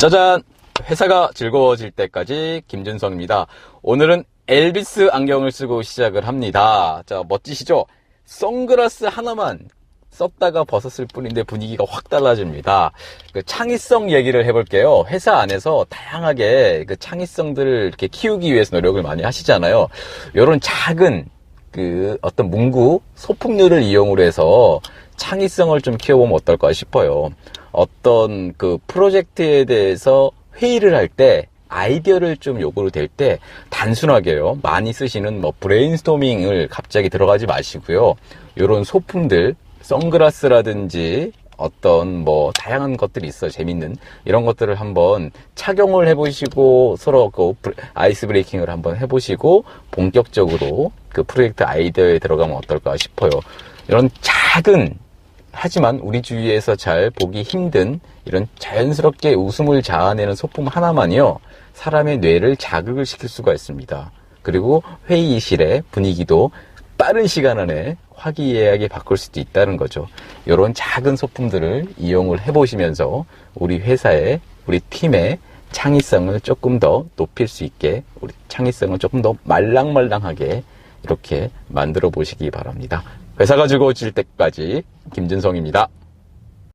짜잔! 회사가 즐거워질 때까지 김준성입니다. 오늘은 엘비스 안경을 쓰고 시작을 합니다. 자, 멋지시죠? 선글라스 하나만 썼다가 벗었을 뿐인데 분위기가 확 달라집니다. 그 창의성 얘기를 해볼게요. 회사 안에서 다양하게 그 창의성들을 이렇게 키우기 위해서 노력을 많이 하시잖아요. 요런 작은 그 어떤 문구, 소품류를 이용으로 해서 창의성을 좀 키워보면 어떨까 싶어요. 어떤 그 프로젝트에 대해서 회의를 할 때 아이디어를 좀 요구를 될 때 단순하게요. 많이 쓰시는 뭐 브레인스토밍을 갑자기 들어가지 마시고요. 요런 소품들, 선글라스라든지 어떤 뭐 다양한 것들이 있어요. 재밌는 이런 것들을 한번 착용을 해보시고 서로 그 아이스 브레이킹을 한번 해보시고 본격적으로 그 프로젝트 아이디어에 들어가면 어떨까 싶어요. 이런 작은 하지만 우리 주위에서 잘 보기 힘든 이런 자연스럽게 웃음을 자아내는 소품 하나만이요. 사람의 뇌를 자극을 시킬 수가 있습니다. 그리고 회의실의 분위기도 빠른 시간 안에 화기애애하게 바꿀 수도 있다는 거죠. 이런 작은 소품들을 이용을 해보시면서 우리 회사의, 우리 팀의 창의성을 조금 더 높일 수 있게, 우리 창의성을 조금 더 말랑말랑하게 이렇게 만들어 보시기 바랍니다. 회사가 즐거워질 때까지 김준성입니다.